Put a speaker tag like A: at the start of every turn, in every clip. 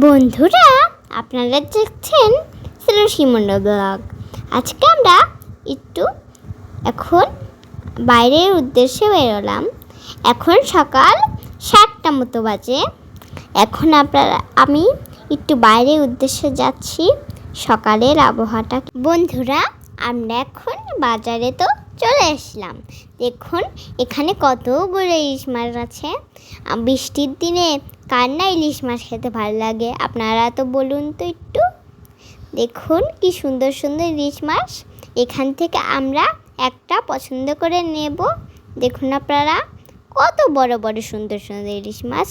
A: বন্ধুরা, আপনারা দেখছেন শ্রেণীমণ্ডল ব্লগ। আজকে আমরা একটু এখন বাইরের উদ্দেশ্যে বেরোলাম। এখন সকাল সাতটা মতো বাজে। এখন আপনারা, আমি একটু বাইরের উদ্দেশ্যে যাচ্ছি। সকালের আবহাওয়াটা বন্ধুরা, আমরা এখন বাজারে তো চলে আসলাম দেখুন, এখানে কতগুলো ইলিশ মাছ আছে। বৃষ্টির দিনে কার না ইলিশ মাছ খেতে ভালো লাগে? আপনারা তো বলুন তো একটু। দেখুন, কি সুন্দর সুন্দর ইলিশ মাছ। এখান থেকে আমরা একটা পছন্দ করে নেব। দেখুন আপনারা, কত বড় বড় সুন্দর সুন্দর ইলিশ মাছ।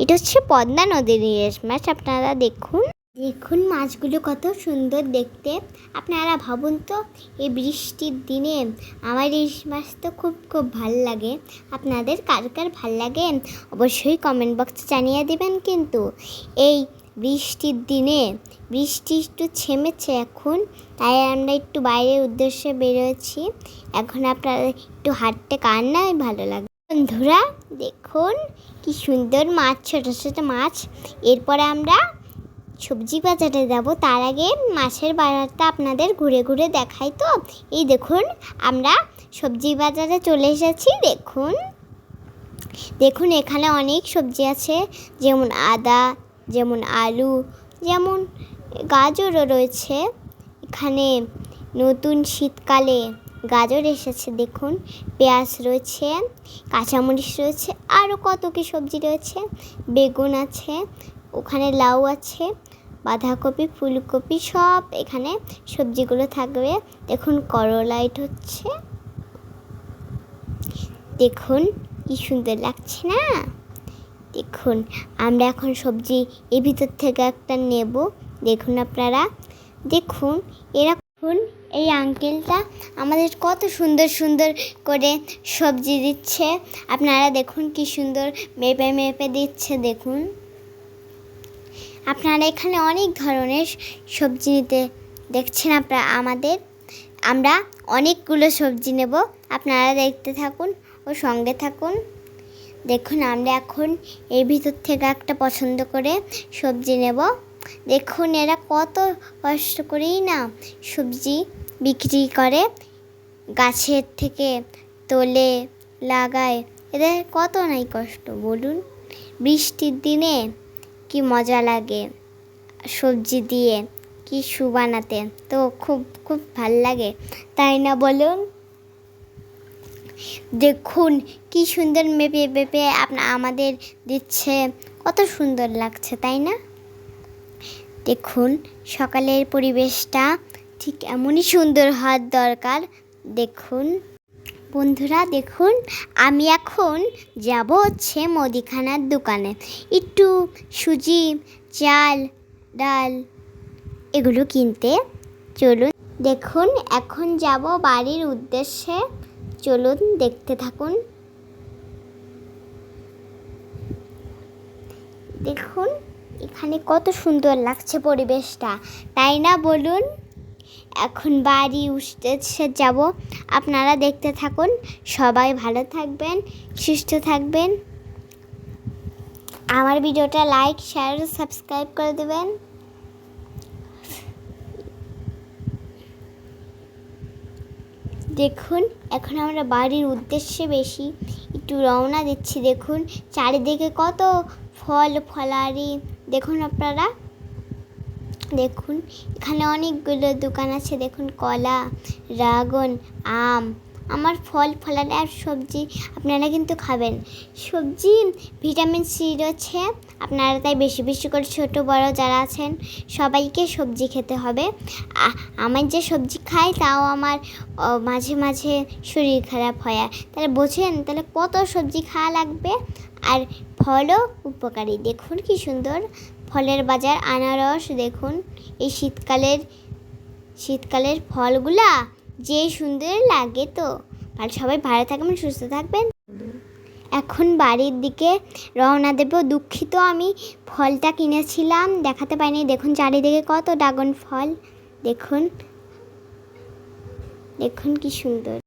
A: এটা হচ্ছে পদ্মা নদীর ইলিশ মাছ, আপনারা দেখুন। দেখুন মাছগুলো কত সুন্দর দেখতে। আপনারা ভাবুন তো, এই বৃষ্টির দিনে আমার ইলিশ মাছ তো খুব খুব ভালো লাগে। আপনাদের কার কার ভালো লাগে? অবশ্যই কমেন্ট বক্সে জানিয়ে দেবেন কিন্তু। এই বৃষ্টির দিনে, বৃষ্টি একটু ছেমেছে এখন, তাই আমরা একটু বাইরের উদ্দেশ্যে বেরোচ্ছি। এখন আপনারা একটু হাঁটতে কার নাই ভালো লাগে। বন্ধুরা, দেখুন কি সুন্দর মাছ, ছোটো ছোটো মাছ। এরপরে আমরা সবজি বাজারে যাব, তার আগে মাছের বাজারটা আপনাদের ঘুরে ঘুরে দেখাই তো। এই দেখুন, আমরা সবজি বাজারে চলে এসেছি, দেখুন। দেখুন, এখানে অনেক সবজি আছে, যেমন আদা, যেমন আলু, যেমন গাজরও রয়েছে। এখানে নতুন শীতকালে গাজর এসেছে, দেখুন। পেঁয়াজ রয়েছে, কাঁচামরিচ রয়েছে, আরও কত কি সবজি রয়েছে। বেগুন আছে, ওখানে লাউ আছে। বাঁধাকপি, ফুলকপি সব এখানে সবজিগুলো থাকবে। দেখুন করলাইট হচ্ছে। দেখুন, কি সুন্দর লাগছে না? দেখুন, আমরা এখন সবজি এর ভিতর থেকে একটা নেব। দেখুন আপনারা। দেখুন, এরকম এই আঙ্কেলটা আমাদের কত সুন্দর সুন্দর করে সবজি দিচ্ছে। আপনারা দেখুন, কি সুন্দর মেপে মেপে দিচ্ছে, দেখুন। আপনারা এখানে অনেক ধরনের সবজি নিতে দেখছেন আপনারা আমাদের। আমরা অনেকগুলো সবজি নেব। আপনারা দেখতে থাকুন ও সঙ্গে থাকুন। দেখুন, আমরা এখন এর ভিতর থেকে একটা পছন্দ করে সবজি নেব। দেখুন, এরা কত কষ্ট করেই না সবজি বিক্রি করে। গাছের থেকে তোলে, লাগায়। এদের কত নাই কষ্ট, বলুন। বৃষ্টির দিনে কি মজা লাগে সবজি দিয়ে, কি সু বানাতে, তো খুব খুব ভালো লাগে। তাই না বলুন? দেখুন কি সুন্দর মেপে মেপে আপনা আমাদের দিচ্ছে। কত সুন্দর লাগছে, তাই না? দেখুন সকালের পরিবেশটা ঠিক এমনই সুন্দর হওয়ার দরকার। দেখুন। বন্ধুরা, দেখুন, আমি এখন যাব হচ্ছে মুদিখানার দোকানে। একটু সুজি, চাল, ডাল, এগুলো কিনতে। চলুন, দেখুন, এখন যাব বাড়ির উদ্দেশ্যে। চলুন, দেখতে থাকুন। দেখুন, এখানে কত সুন্দর লাগছে পরিবেশটা, তাই না বলুন? এখন বাড়ি উঠতে যাব। আপনারা দেখতে থাকুন। সবাই ভালো থাকবেন, সুস্থ থাকবেন। আমার ভিডিওটা লাইক শেয়ার সাবস্ক্রাইব করে দেবেন। দেখুন, এখন আমরা বাড়ির উদ্দেশ্যে বেশি একটু রওনা দিচ্ছি। দেখুন, চারিদিকে কত ফল, ফলারি। দেখুন আপনারা। দেখুন, এখানে অনেকগুলো দোকান আছে, দেখুন, কলা, ড্রাগন, আম, আমার ফল ফলার আর সবজি আপনারা কিন্তু খাবেন। সবজি, ভিটামিন সি রয়েছে, আপনারা তাই বেশি বেশি করে ছোট, বড় যারা আছেন, সবাইকে সবজি খেতে হবে। আমার যে সবজি খাই তাও আমার মাঝে মাঝে শরীর খারাপ হয়। তাহলে বোঝেন, তাহলে কত সবজি খাওয়া লাগবে? আর ফলও উপকারী, দেখুন কি সুন্দর। ফলের বাজার আনারস, দেখুন, এই শীতকালের শীতকালের ফলগুলা যে সুন্দর লাগে তো। আর সবাই ভালো থাকবেন, সুস্থ থাকবেন। এখন বাড়ির দিকে রওনা দেব। দুঃখিত আমি ফলটা কিনেছিলাম, দেখাতে পাইনি। দেখুন চারিদিকে কত ড্রাগন ফল। দেখুন দেখুন কি সুন্দর।